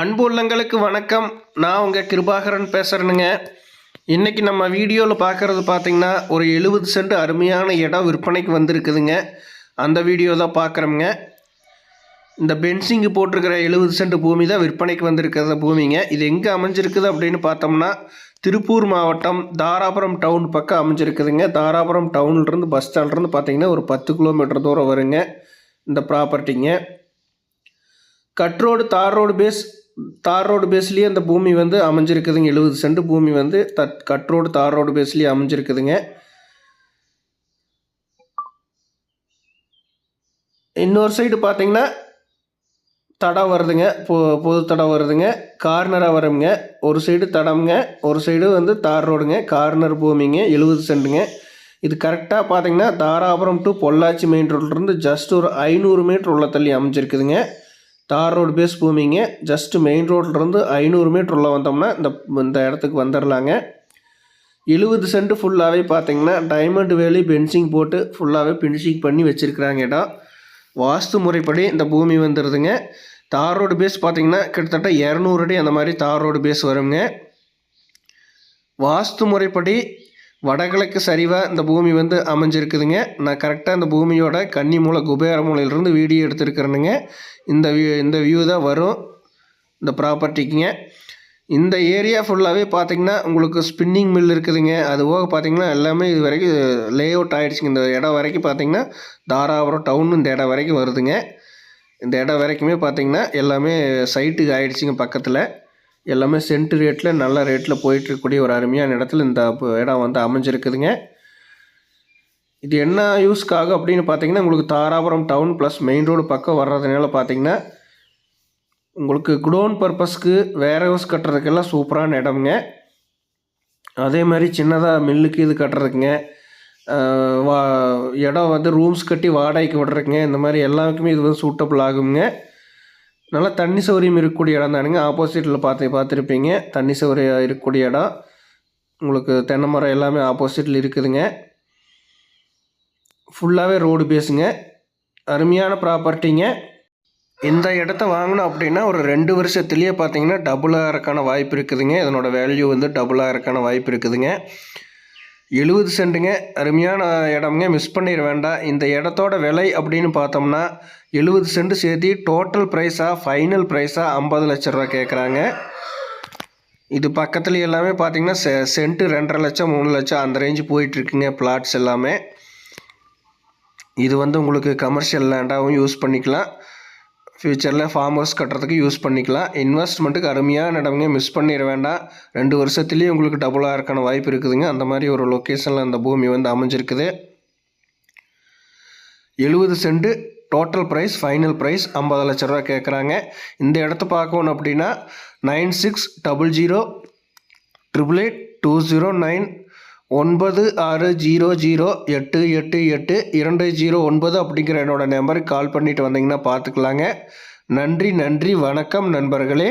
அன்பு உள்ளங்களுக்கு வணக்கம். நான் உங்கள் கிருபாகரன் பேசுகிறேனுங்க இன்றைக்கி நம்ம வீடியோவில் பார்க்குறது பார்த்திங்கன்னா ஒரு எழுபது சென்ட் அருமையான இடம் விற்பனைக்கு வந்திருக்குதுங்க. அந்த வீடியோ தான் பார்க்குறோங்க இந்த பென்சிங்கு போட்டிருக்கிற எழுபது சென்ட் பூமி தான் விற்பனைக்கு வந்திருக்கிற பூமிங்க. இது எங்கே அமைஞ்சிருக்குது அப்படின்னு பார்த்தோம்னா திருப்பூர் மாவட்டம் தாராபுரம் டவுன் பக்கம் அமைஞ்சிருக்குதுங்க. தாராபுரம் டவுன்லேருந்து பஸ் ஸ்டாண்ட்லேருந்து பார்த்திங்கன்னா ஒரு பத்து கிலோமீட்டர் தூரம் வருங்க. இந்த ப்ராப்பர்ட்டிங்க கட் ரோடு தார் ரோடு பேஸ் தார் ரோடு பேஸ்லேயே அந்த பூமி வந்து அமைஞ்சிருக்குதுங்க. எழுபது சென்ட் பூமி வந்து தட் கட் ரோடு தார் ரோடு பேஸ்லேயே அமைஞ்சிருக்குதுங்க. இன்னொரு சைடு பார்த்தீங்கன்னா தடம் வருதுங்க. பொ பொது தடம் வருதுங்க. கார்னராக வருங்க. ஒரு சைடு தடம்ங்க. ஒரு சைடு வந்து தார் ரோடுங்க. கார்னர் பூமிங்க. எழுபது சென்ட்டுங்க. இது கரெக்டாக பார்த்தீங்கன்னா தாராபுரம் டு பொள்ளாச்சி மெயின் ரோட்லேருந்து ஜஸ்ட் ஒரு ஐநூறு மீட்டர் உள்ள தள்ளி அமைஞ்சிருக்குதுங்க. தார் ரோடு பேஸ் பூமிங்க. ஜஸ்ட் மெயின் ரோட்லேருந்து ஐநூறு மீட்டர் உள்ள வந்தோம்னா இந்த இந்த இடத்துக்கு வந்துடலாங்க எழுபது சென்ட் ஃபுல்லாகவே பார்த்தீங்கன்னா டைமண்ட் வேலி பென்சிங் போட்டு ஃபுல்லாகவே பினிஷிங் பண்ணி வச்சுருக்கிறாங்க இடம். வாஸ்து முறைப்படி இந்த பூமி வந்துடுதுங்க தார் ரோடு பேஸ் பார்த்திங்கன்னா கிட்டத்தட்ட இரநூறு அடி அந்த மாதிரி தார் ரோடு பேஸ் வருங்க. வாஸ்து முறைப்படி வடகிழக்கு சரிவாக இந்த பூமி வந்து அமைஞ்சிருக்குதுங்க. நான் கரெக்டாக இந்த பூமியோட கன்னி மூலை குபேர மூலையிலிருந்து வீடியோ எடுத்துருக்கிறேனுங்க. இந்த வியூ இந்த வியூ தான் வரும். இந்த ப்ராப்பர்ட்டிக்குங்க இந்த ஏரியா ஃபுல்லாகவே பார்த்திங்கன்னா உங்களுக்கு ஸ்பின்னிங் மில் இருக்குதுங்க. அது போக பார்த்தீங்கன்னா எல்லாமே இது வரைக்கும் லே அவுட் ஆகிடுச்சுங்க இந்த இடம் வரைக்கும் பார்த்தீங்கன்னா தாராபுரம் டவுன் இந்த இடம் வரைக்கும் வருதுங்க. இந்த இடம் வரைக்குமே பார்த்தீங்கன்னா எல்லாமே சைட்டுக்கு ஆகிடுச்சிங்க பக்கத்தில். எல்லாமே சென்ட் ரேட்டில் நல்ல ரேட்டில் போயிட்டுருக்கக்கூடிய ஒரு அருமையான இடத்துல இந்த இடம் வந்து அமைஞ்சிருக்குதுங்க. இது என்ன யூஸ்க்காக அப்படின்னு பார்த்தீங்கன்னா உங்களுக்கு Dharapuram town plus main road பக்கம் வர்றதுனால பார்த்தீங்கன்னா உங்களுக்கு குடோன் பர்பஸ்க்கு வேர் ஹவுஸ் கட்டுறதுக்கெல்லாம் சூப்பரான இடம்ங்க. அதே மாதிரி சின்னதாக மில்லுக்கு இது கட்டுறதுக்குங்க. வா இடம் வந்து ரூம்ஸ் கட்டி வாடகைக்கு விடுறதுங்க இந்த மாதிரி எல்லாருக்குமே இது வந்து சூட்டபிள் ஆகுங்க. நல்லா தண்ணி சௌகரியம் இருக்கக்கூடிய இடம் தானுங்க ஆப்போசிட்டில் பார்த்து பார்த்துருப்பீங்க. தண்ணி சௌகரியம் இருக்கக்கூடிய இடம். உங்களுக்கு தென்னை மரம் எல்லாமே ஆப்போசிட்டில் இருக்குதுங்க. ஃபுல்லாகவே ரோடு பேஸுங்க அருமையான ப்ராப்பர்ட்டிங்க இந்த இடத்த வாங்கணும் அப்படின்னா ஒரு ரெண்டு வருஷத்துலேயே பார்த்தீங்கன்னா டபுளாக இருக்கான வாய்ப்பு இருக்குதுங்க. இதனோட வேல்யூ வந்து டபுளாக இருக்கான வாய்ப்பு இருக்குதுங்க. எழுபது சென்ட்டுங்க. அருமையான இடம்ங்க. மிஸ் பண்ணிட வேண்டாம். இந்த இடத்தோட விலை அப்படின்னு பார்த்தோம்னா எழுபது சென்ட் சேர்த்து டோட்டல் ப்ரைஸாக ஃபைனல் ப்ரைஸாக ஐம்பது லட்ச ரூபா கேட்குறாங்க. இது பக்கத்தில் எல்லாமே பார்த்தீங்கன்னா செ சென்ட்டு ரெண்டரை லட்சம் மூணு லட்சம் அந்த ரேஞ்சு போயிட்டுருக்குங்க பிளாட்ஸ் எல்லாமே. இது வந்து உங்களுக்கு கமர்ஷியல் லேண்டாகவும் யூஸ் பண்ணிக்கலாம். ஃப்யூச்சரில் ஃபார்ம் ஹவுஸ் கட்டுறதுக்கு யூஸ் பண்ணிக்கலாம். இன்வெஸ்ட்மெண்ட்டுக்கு அருமையான இடம்ங்க மிஸ் பண்ணிட வேண்டாம். ரெண்டு வருஷத்துலேயே உங்களுக்கு டபுளாக இருக்கான வாய்ப்பு இருக்குதுங்க. அந்த மாதிரி ஒரு லொக்கேஷனில் அந்த பூமி வந்து அமைஞ்சிருக்குது. எழுபது cent total price final price ஐம்பது லட்ச ரூபா கேட்குறாங்க இந்த இடத்த பார்க்கணும் அப்படின்னா nine six double zero triple eight two zero nine ஒன்பது ஆறு ஜீரோ ஜீரோ எட்டு எட்டு எட்டு இரண்டு ஜீரோ ஒன்பது அப்படிங்கிற என்னோடய நம்பருக்கு கால் பண்ணிவிட்டு வந்தீங்கன்னா பார்த்துக்கலாங்க. நன்றி நன்றி வணக்கம் நண்பர்களே.